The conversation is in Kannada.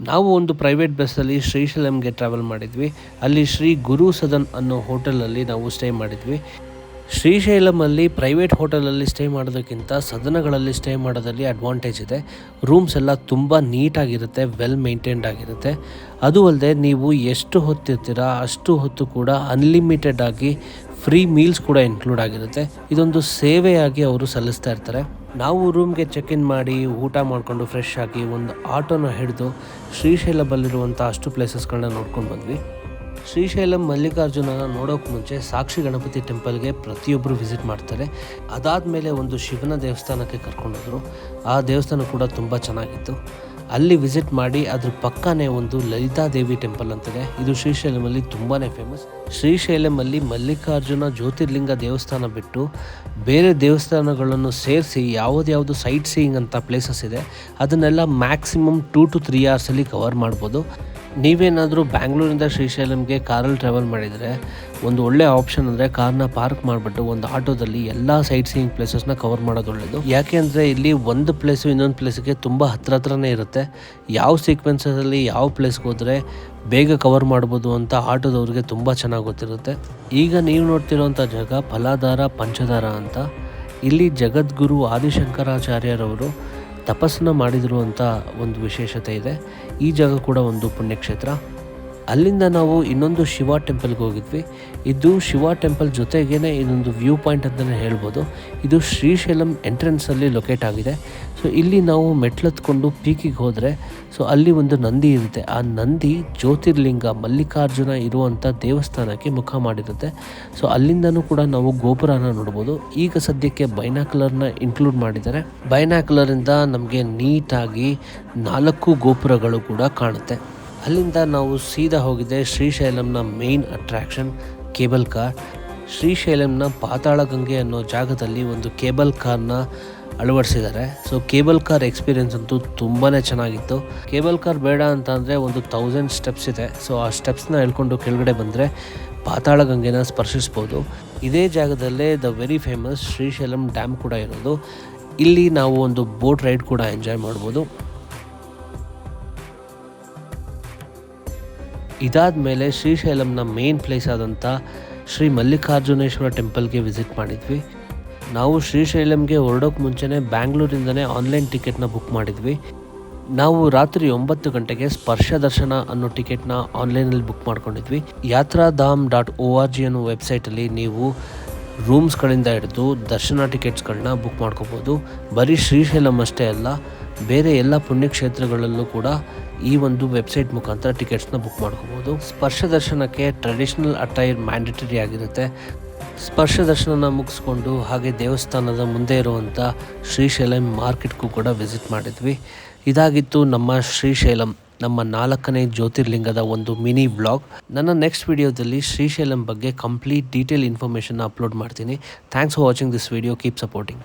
ನಾವು ಒಂದು ಪ್ರೈವೇಟ್ ಬಸ್ಸಲ್ಲಿ ಶ್ರೀಶೈಲಂಗೆ ಟ್ರಾವೆಲ್ ಮಾಡಿದ್ವಿ. ಅಲ್ಲಿ ಶ್ರೀ ಗುರು ಸದನ್ ಅನ್ನೋ ಹೋಟೆಲಲ್ಲಿ ನಾವು ಸ್ಟೇ ಮಾಡಿದ್ವಿ. ಶ್ರೀಶೈಲಮಲ್ಲಿ ಪ್ರೈವೇಟ್ ಹೋಟೆಲಲ್ಲಿ ಸ್ಟೇ ಮಾಡೋದಕ್ಕಿಂತ ಸದನಗಳಲ್ಲಿ ಸ್ಟೇ ಮಾಡೋದಲ್ಲಿ ಅಡ್ವಾಂಟೇಜ್ ಇದೆ. ರೂಮ್ಸ್ ಎಲ್ಲ ತುಂಬ ನೀಟಾಗಿರುತ್ತೆ ವೆಲ್ ಮೇಂಟೈನ್ಡ್ ಆಗಿರುತ್ತೆ. ಅದು ಅಲ್ಲದೆ ನೀವು ಎಷ್ಟು ಹೊತ್ತಿರ್ತೀರಾ ಅಷ್ಟು ಹೊತ್ತು ಕೂಡ ಅನ್ಲಿಮಿಟೆಡ್ ಆಗಿ ಫ್ರೀ ಮೀಲ್ಸ್ ಕೂಡ ಇನ್ಕ್ಲೂಡ್ ಆಗಿರುತ್ತೆ. ಇದೊಂದು ಸೇವೆಯಾಗಿ ಅವರು ಸಲ್ಲಿಸ್ತಾ ಇರ್ತಾರೆ. ನಾವು ರೂಮ್ಗೆ ಚೆಕ್ ಇನ್ ಮಾಡಿ, ಊಟ ಮಾಡಿಕೊಂಡು ಫ್ರೆಶ್ ಆಗಿ ಒಂದು ಆಟೋನ ಹಿಡಿದು ಶ್ರೀಶೈಲದಲ್ಲಿರುವಂಥ ಅಷ್ಟು ಪ್ಲೇಸಸ್ಗಳನ್ನ ನೋಡ್ಕೊಂಡು ಬಂದ್ವಿ. ಶ್ರೀಶೈಲಂ ಮಲ್ಲಿಕಾರ್ಜುನನ ನೋಡೋಕೆ ಮುಂಚೆ ಸಾಕ್ಷಿ ಗಣಪತಿ ಟೆಂಪಲ್ಗೆ ಪ್ರತಿಯೊಬ್ಬರು ವಿಸಿಟ್ ಮಾಡ್ತಾರೆ. ಅದಾದ ಮೇಲೆ ಒಂದು ಶಿವನ ದೇವಸ್ಥಾನಕ್ಕೆ ಕರ್ಕೊಂಡೋದ್ರು ಆ ದೇವಸ್ಥಾನ ಕೂಡ ತುಂಬ ಚೆನ್ನಾಗಿತ್ತು. ಅಲ್ಲಿ ವಿಸಿಟ್ ಮಾಡಿ ಅದ್ರ ಪಕ್ಕನೇ ಒಂದು ಲಲಿತಾ ದೇವಿ ಟೆಂಪಲ್ ಅಂತಿದೆ. ಇದು ಶ್ರೀಶೈಲಮಲ್ಲಿ ತುಂಬಾ ಫೇಮಸ್ ಶ್ರೀಶೈಲಮಲ್ಲಿ ಮಲ್ಲಿಕಾರ್ಜುನ ಜ್ಯೋತಿರ್ಲಿಂಗ ದೇವಸ್ಥಾನ ಬಿಟ್ಟು ಬೇರೆ ದೇವಸ್ಥಾನಗಳನ್ನು ಸೇರಿಸಿ ಯಾವುದ್ಯಾವುದು ಸೈಟ್ ಸೀಯಿಂಗ್ ಅಂತ ಪ್ಲೇಸಸ್ ಇದೆ. ಅದನ್ನೆಲ್ಲ ಮ್ಯಾಕ್ಸಿಮಮ್ ಟೂ ಟು ತ್ರೀ ಅವರ್ಸಲ್ಲಿ ಕವರ್ ಮಾಡ್ಬೋದು. ನೀವೇನಾದರೂ ಬ್ಯಾಂಗ್ಳೂರಿಂದ ಶ್ರೀಶೈಲಂಗೆ ಕಾರಲ್ಲಿ ಟ್ರಾವೆಲ್ ಮಾಡಿದರೆ ಒಂದು ಒಳ್ಳೆ ಆಪ್ಷನ್ ಅಂದರೆ ಕಾರ್ನ ಪಾರ್ಕ್ ಮಾಡಿಬಿಟ್ಟು ಒಂದು ಆಟೋದಲ್ಲಿ ಎಲ್ಲ ಸೈಟ್ ಸೀಯಿಂಗ್ ಪ್ಲೇಸಸ್ನ ಕವರ್ ಮಾಡೋದು ಒಳ್ಳೆಯದು ಯಾಕೆ ಅಂದರೆ ಇಲ್ಲಿ ಒಂದು ಪ್ಲೇಸು ಇನ್ನೊಂದು ಪ್ಲೇಸಿಗೆ ತುಂಬ ಹತ್ರ ಹತ್ರನೇ ಇರುತ್ತೆ. ಯಾವ ಸೀಕ್ವೆನ್ಸಲ್ಲಿ ಯಾವ ಪ್ಲೇಸ್ಗೆ ಹೋದರೆ ಬೇಗ ಕವರ್ ಮಾಡ್ಬೋದು ಅಂತ ಆಟೋದವ್ರಿಗೆ ತುಂಬ ಚೆನ್ನಾಗಿ ಗೊತ್ತಿರುತ್ತೆ. ಈಗ ನೀವು ನೋಡ್ತಿರೋಂಥ ಜಾಗ ಫಲಾಧಾರ ಪಂಚಧಾರ ಅಂತ. ಇಲ್ಲಿ ಜಗದ್ಗುರು ಆದಿಶಂಕರಾಚಾರ್ಯರವರು ತಪಸ್ಸನ್ನ ಮಾಡಿದಿರುವಂಥ ಒಂದು ವಿಶೇಷತೆ ಇದೆ. ಈ ಜಾಗ ಕೂಡ ಒಂದು ಪುಣ್ಯಕ್ಷೇತ್ರ. ಅಲ್ಲಿಂದ ನಾವು ಇನ್ನೊಂದು ಶಿವ ಟೆಂಪಲ್ಗೆ ಹೋಗಿದ್ವಿ. ಇದು ಶಿವ ಟೆಂಪಲ್ ಜೊತೆಗೇ ಇನ್ನೊಂದು ವ್ಯೂ ಪಾಯಿಂಟ್ ಅಂತಲೇ ಹೇಳ್ಬೋದು. ಇದು ಶ್ರೀಶೈಲಂ ಎಂಟ್ರೆನ್ಸಲ್ಲಿ ಲೊಕೇಟ್ ಆಗಿದೆ. ಸೊ, ಇಲ್ಲಿ ನಾವು ಮೆಟ್ಲತ್ಕೊಂಡು ಪೀಕಿಗೆ ಹೋದರೆ, ಸೊ, ಅಲ್ಲಿ ಒಂದು ನಂದಿ ಇರುತ್ತೆ. ಆ ನಂದಿ ಜ್ಯೋತಿರ್ಲಿಂಗ, ಮಲ್ಲಿಕಾರ್ಜುನ ಇರುವಂಥ ದೇವಸ್ಥಾನಕ್ಕೆ ಮುಖ ಮಾಡಿರುತ್ತೆ. ಸೊ, ಅಲ್ಲಿಂದನೂ ಕೂಡ ನಾವು ಗೋಪುರನ ನೋಡ್ಬೋದು. ಈಗ ಸದ್ಯಕ್ಕೆ ಬೈನಾಕ್ಯುಲರ್ನ ಇನ್ಕ್ಲೂಡ್ ಮಾಡಿದ್ದಾರೆ. ಬೈನಾಕ್ಯುಲರಿಂದ ನಮಗೆ ನೀಟಾಗಿ ನಾಲ್ಕು ಗೋಪುರಗಳು ಕೂಡ ಕಾಣುತ್ತೆ. ಅಲ್ಲಿಂದ ನಾವು ಸೀದಾ ಹೋಗಿದ್ದೆ ಶ್ರೀಶೈಲಂನ ಮೇನ್ ಅಟ್ರಾಕ್ಷನ್ ಕೇಬಲ್ ಕಾರ್ ಶ್ರೀಶೈಲಂನ ಪಾತಾಳ ಗಂಗೆ ಅನ್ನೋ ಜಾಗದಲ್ಲಿ ಒಂದು ಕೇಬಲ್ ಕಾರ್ನ ಅಳವಡಿಸಿದ್ದಾರೆ. ಸೊ ಕೇಬಲ್ ಕಾರ್ ಎಕ್ಸ್ಪೀರಿಯನ್ಸ್ ಅಂತೂ ತುಂಬಾ ಚೆನ್ನಾಗಿತ್ತು. ಕೇಬಲ್ ಕಾರ್ ಬೇಡ ಅಂತ ಅಂದರೆ ಒಂದು ತೌಸಂಡ್ ಸ್ಟೆಪ್ಸ್ ಇದೆ. ಸೊ ಆ ಸ್ಟೆಪ್ಸ್ನ ಹೇಳ್ಕೊಂಡು ಕೆಳಗಡೆ ಬಂದರೆ ಪಾತಾಳ ಗಂಗೆನ ಸ್ಪರ್ಶಿಸ್ಬೋದು. ಇದೇ ಜಾಗದಲ್ಲೇ the very famous Srisailam dam ಕೂಡ ಇರೋದು. ಇಲ್ಲಿ ನಾವು ಒಂದು ಬೋಟ್ ರೈಡ್ ಕೂಡ ಎಂಜಾಯ್ ಮಾಡ್ಬೋದು. ಇದಾದ ಮೇಲೆ ಶ್ರೀಶೈಲಂನ ಮೇನ್ ಪ್ಲೇಸ್ ಆದಂಥ ಶ್ರೀ ಮಲ್ಲಿಕಾರ್ಜುನೇಶ್ವರ ಟೆಂಪಲ್ಗೆ ವಿಸಿಟ್ ಮಾಡಿದ್ವಿ. ನಾವು ಶ್ರೀಶೈಲಂಗೆ ಹೊರಡೋಕೆ ಮುಂಚೆನೇ ಬ್ಯಾಂಗ್ಳೂರಿಂದನೇ ಆನ್ಲೈನ್ ಟಿಕೆಟ್ನ ಬುಕ್ ಮಾಡಿದ್ವಿ. ನಾವು ರಾತ್ರಿ ಒಂಬತ್ತು ಗಂಟೆಗೆ ಸ್ಪರ್ಶ ದರ್ಶನ ಅನ್ನೋ ಟಿಕೆಟ್ನ ಆನ್ಲೈನಲ್ಲಿ ಬುಕ್ ಮಾಡ್ಕೊಂಡಿದ್ವಿ. Yatradham dot O R G ಅನ್ನೋ ವೆಬ್ಸೈಟಲ್ಲಿ ನೀವು ರೂಮ್ಸ್ಗಳಿಂದ ಹಿಡಿದು ದರ್ಶನ ಟಿಕೆಟ್ಸ್ಗಳನ್ನ ಬುಕ್ ಮಾಡ್ಕೋಬೋದು. ಬರೀ ಶ್ರೀಶೈಲಂ ಅಷ್ಟೇ ಅಲ್ಲ, ಬೇರೆ ಎಲ್ಲ ಪುಣ್ಯಕ್ಷೇತ್ರಗಳಲ್ಲೂ ಕೂಡ ಈ ಒಂದು ವೆಬ್ಸೈಟ್ ಮುಖಾಂತರ ಟಿಕೆಟ್ಸ್ನ ಬುಕ್ ಮಾಡ್ಕೋಬೋದು. ಸ್ಪರ್ಶ ದರ್ಶನಕ್ಕೆ ಟ್ರೆಡಿಷ್ನಲ್ ಅಟೈರ್ ಮ್ಯಾಂಡೇಟರಿ ಆಗಿರುತ್ತೆ. ಸ್ಪರ್ಶ ದರ್ಶನನ ಮುಗಿಸ್ಕೊಂಡು ಹಾಗೆ ದೇವಸ್ಥಾನದ ಮುಂದೆ ಇರುವಂಥ ಶ್ರೀಶೈಲಂ ಮಾರ್ಕೆಟ್ಗೂ ಕೂಡ ವಿಸಿಟ್ ಮಾಡಿದ್ವಿ. ಇದಾಗಿತ್ತು ನಮ್ಮ ಶ್ರೀಶೈಲಂ. ನಮ್ಮ ನಾಲ್ಕನೇ ಜ್ಯೋತಿರ್ಲಿಂಗದ ಒಂದು ಮಿನಿ ಬ್ಲಾಗ್ ನನ್ನ ನೆಕ್ಸ್ಟ್ ವಿಡಿಯೋದಲ್ಲಿ ಶ್ರೀಶೈಲಂ ಬಗ್ಗೆ ಕಂಪ್ಲೀಟ್ ಡೀಟೇಲ್ ಇನ್ಫಾರ್ಮೇಷನ್ ಅಪ್ಲೋಡ್ ಮಾಡ್ತೀನಿ. Thanks for watching this video keep supporting